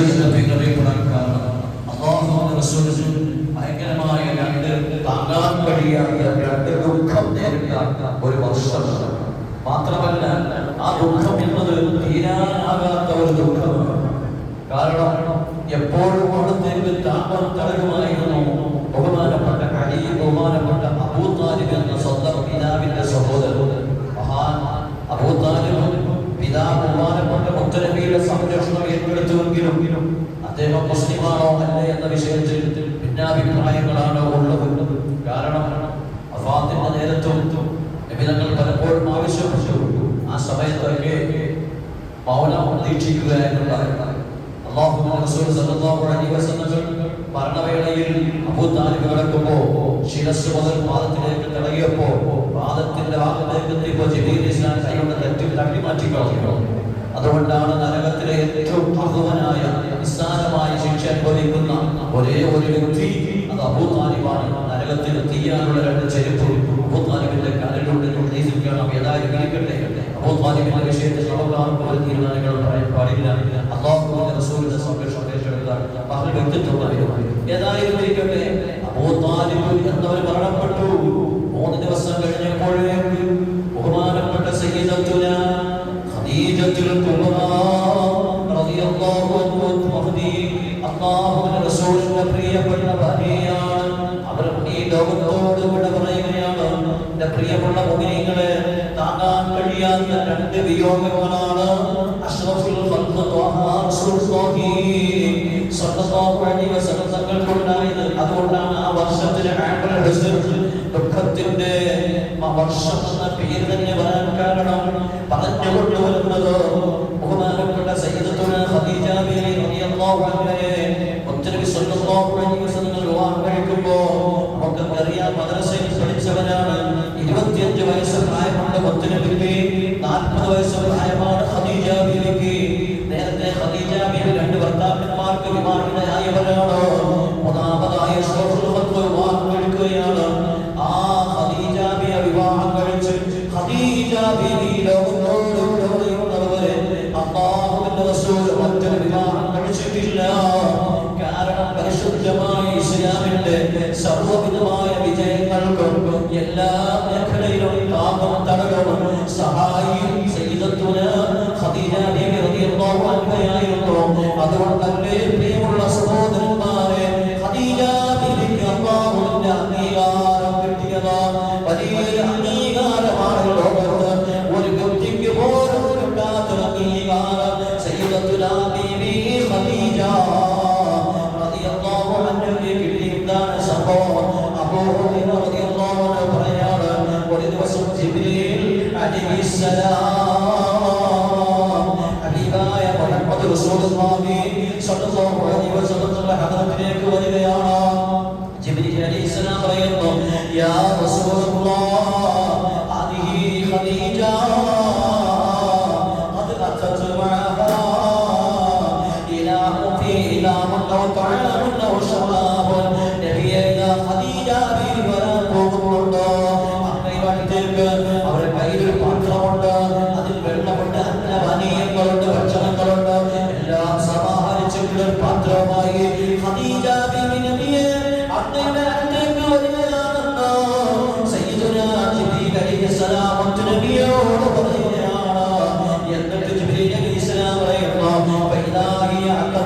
അറിയപ്പെടാൻ കാരണം അള്ളാഹുവിന്റെ റസൂലിന് ഭയങ്കരമായ രണ്ട് താങ്ങാൻ കഴിയാത്ത രണ്ട് ദുഃഖം നേരിട്ട ഒരു വർഷമാണ് മാത്രമല്ല ആ ദുഃഖം എന്നത് തീരാനാകാത്ത ഒരു ദുഃഖമാണ് കാരണം എപ്പോഴും അവിടത്തേക്ക് താങ്കൾ തടയുമായിരുന്നു ബഹുമാനപ്പെട്ട അലി ബഹുമാനപ്പെട്ട അബൂ താലിബ് എന്ന സ്വന്തം പിതാവിന്റെ സഹോദരൻ മുത്തനബിയുടെ സംരക്ഷണം ഏറ്റെടുത്തുവെങ്കിലും അദ്ദേഹം മുസ്ലിമാണോ അല്ലേ എന്ന വിഷയത്തിൽ ഭിന്നാഭിപ്രായങ്ങളാണ് ഉള്ളത് കാരണം അഫാത്തിന്റെ നേരത്തും നബിതങ്ങൾ പലപ്പോഴും ആവശ്യപ്പെട്ടു ആ സമയത്തൊക്കെ മൗനം പ്രതീക്ഷിക്കുക അള്ളാഹുവിന്റെ റസൂൽ സല്ലല്ലാഹു അലൈഹി വസല്ലം മരണവേളയിൽ അബൂ താലിബ് കിടക്കുമ്പോൾ ശിരസ് മുതൽ പാദത്തിലേക്ക് തടകിയപ്പോ പാദത്തിന്റെ ഭാഗത്തേക്ക് ഇസ്ലാം കൈകൊണ്ട് തെറ്റിൽ തട്ടി മാറ്റി അതുകൊണ്ടാണ് നരകത്തിലെ ഏറ്റവും പ്രഭുവനായ നിസ്സാരമായ ശിക്ഷ അനുഭവിക്കുന്ന ഒരേ ഒരു വ്യക്തി അത് അബൂ നരകത്തിന് തീയാനുള്ള രണ്ട് ചെരുപ്പ് അബൂ കാലിലൂടെ ഉദ്ദേശിക്കണം ഏതായാലും കളിക്കട്ടെ അബൂ താലിബിന്റെ വിഷയത്തിൽ നമുക്കാർക്കും ഒരു തീരുമാനങ്ങൾ പറയാൻ പാടില്ല. അള്ളാഹുവിന്റെ റസൂലിന്റെ സംരക്ഷണം പല വ്യക്തിത്വമായിരുന്നു ഏതായാലും ഇരിക്കട്ടെ അബൂ താലിബ് എന്നവർ മരണപ്പെട്ടു. മൂന്ന് ദിവസം കഴിഞ്ഞപ്പോഴേക്ക് കഴിയാത്ത രണ്ട് വിയോഗങ്ങളാണ്. തങ്ങൾക്കുണ്ടായത് അതുകൊണ്ടാണ് ആ വർഷത്തിന് ദുഃഖത്തിന്റെ വർഷം എന്ന പേര് തന്നെ വരാൻ കാരണം. പറഞ്ഞുകൊണ്ട് dunia atau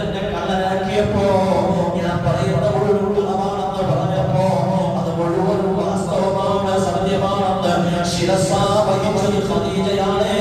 എന്നെ കള്ളനാക്കിയപ്പോ ഞാൻ പറയുന്ന മുഴുവനുള്ളതാണെന്ന് പറഞ്ഞപ്പോ അത് മുഴുവൻ വാസ്തവമാണ് സത്യമാണെന്ന് ശിരസാ വഹിച്ചൊരു ഖദീജയാണ്.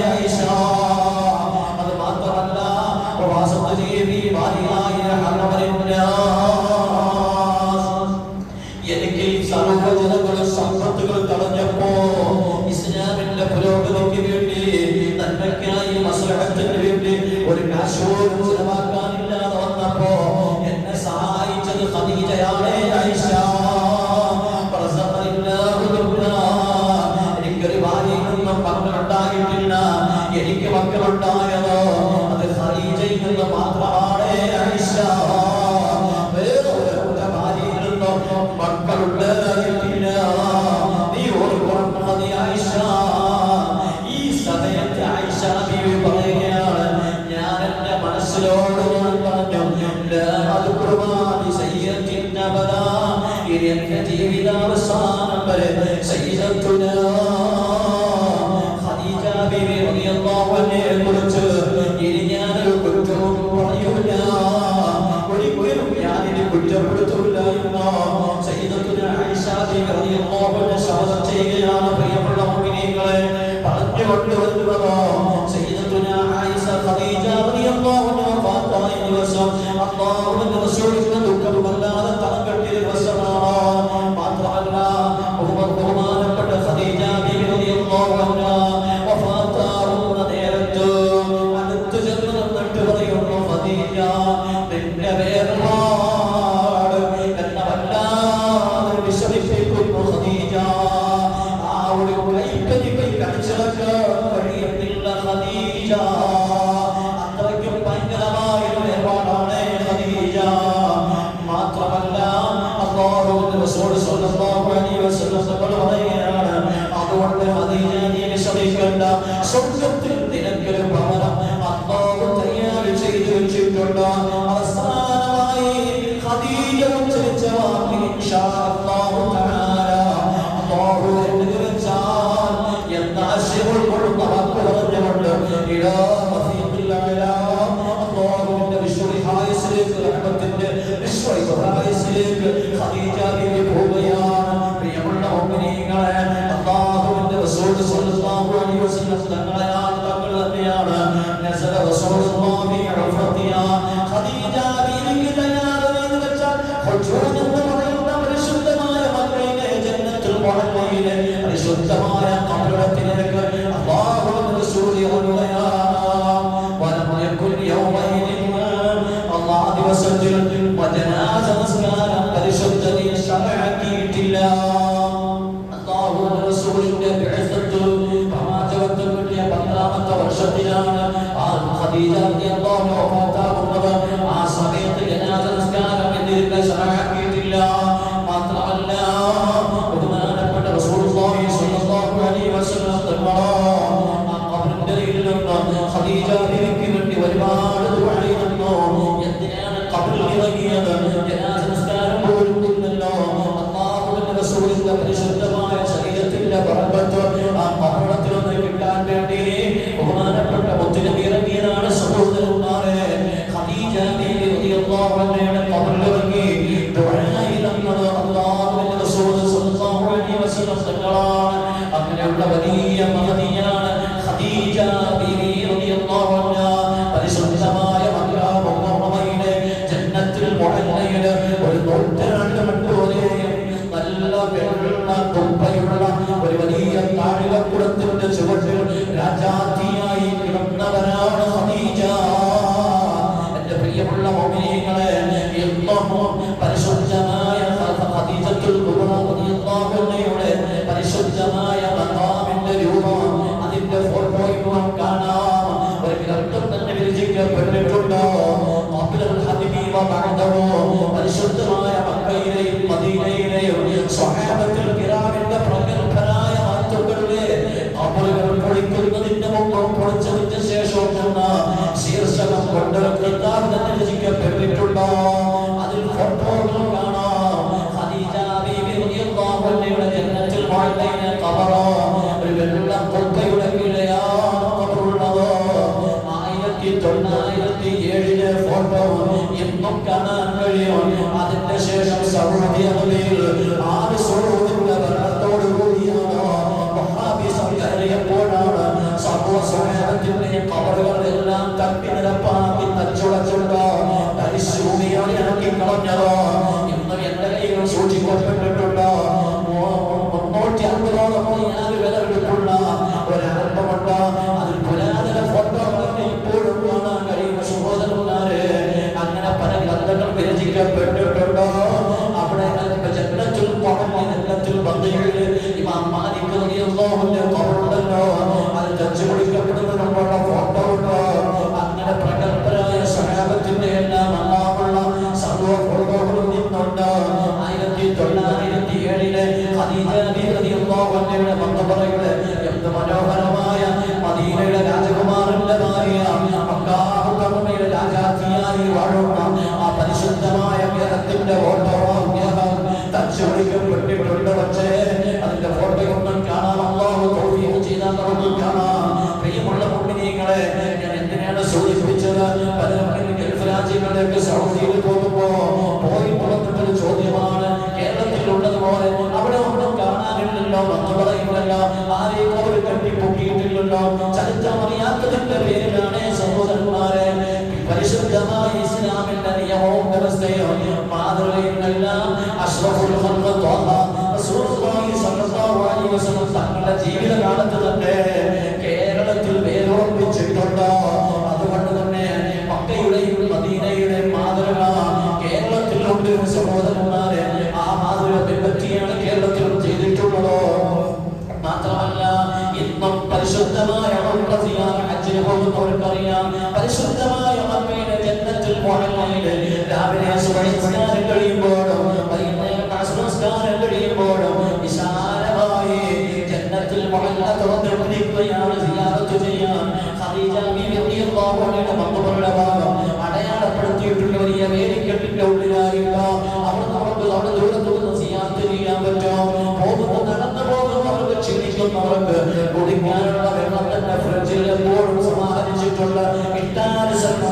نتيجة الجواب إن شاء الله ശുദ്ധമായ যাবে അടിപൊളിയെ പവറുകളെല്ലാം തപ്പിനിരപ്പാക്കി തച്ചുടച്ചു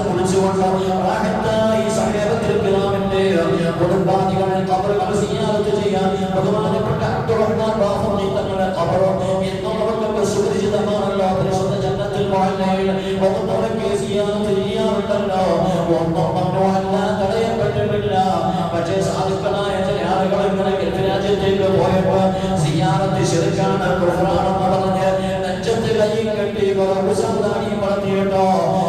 കുളിച്ചുകൊണ്ട് റാഹത്തായി സമീപത്തിൽ ഗ്രാമിന്റെ കുടുംബാദികളെ കബറുകൾ സിയാത്ത് ചെയ്യാൻ ബഹുമാനപ്പെട്ട അബ്ദുറഹ്മാൻ ബാഫി തങ്ങളുടെ കബറോ എന്നും അവർക്കൊക്കെ സുപരിചിതമാണല്ലോ. പരിശുദ്ധ ജന്നത്തിൽ വാഴയിൽ ഒന്നൊക്കെ സിയാത്ത് ചെയ്യാറുണ്ടല്ലോ. ഒന്നും മണ്ണുമല്ല തടയപ്പെട്ടിട്ടില്ല. പക്ഷേ സാധുക്കളായ ചില ആളുകൾ ഇങ്ങനെ ഗൾഫ് സിയാറത്ത് ശരിക്കാണ് കുഫറാണെന്ന് പറഞ്ഞ് നെഞ്ചത്ത് കൈ കെട്ടി കുറവുസാദാനിയും വളർത്തിയിട്ടോ your.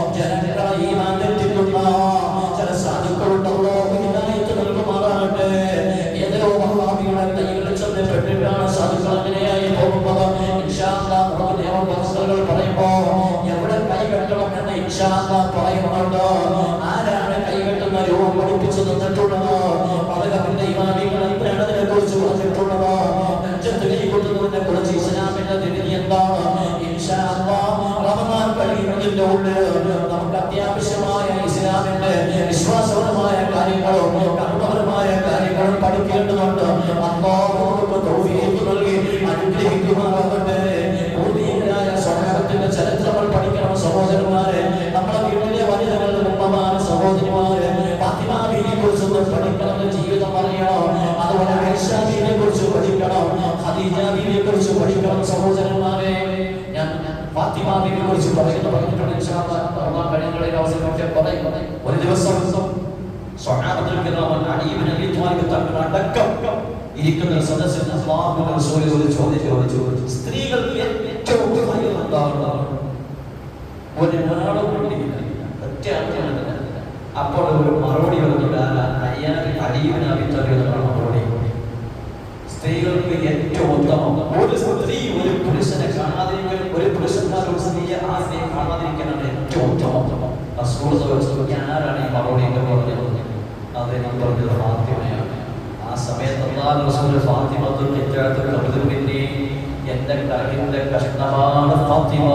റസൂൽ ഒരു ചോദ്യം ചോദിച്ചു സ്ത്രീകൾക്ക് ഏറ്റവും ഭയം എന്താണ് ഒരാളും കൊണ്ടില്ല ഒറ്റ അപ്പോൾ ഒരു മറുപടി വന്നിട്ട് അയ്യാൻ അലീബിന് അഭിത്തറിയുന്നതാണ് മറുപടി സ്ത്രീകൾക്ക് ഏറ്റവും ഉത്തമം ഒരു സ്ത്രീ ഒരു പുരുഷനെ കാണാതിരിക്കൽ ഒരു പുരുഷന്മാർ ഒരു സ്ത്രീയെ ആ സ്ത്രീയെ കാണാതിരിക്കാനാണ് ഏറ്റവും ഉത്തമം. ആരാണ് ഈ മറുപടി എന്ന് പറഞ്ഞത്? അദ്ദേഹം പറഞ്ഞത് ഫാത്തിമയാണ് ആ സമയത്ത് അള്ളാഹു റസൂൽ ഫാത്തിമത്തുൽ കിറ്റാത്തുൽ കബുദിന്റെ എന്റെ കരകിന്റെ കഷ്ണമാണ് ഫാത്തിമ.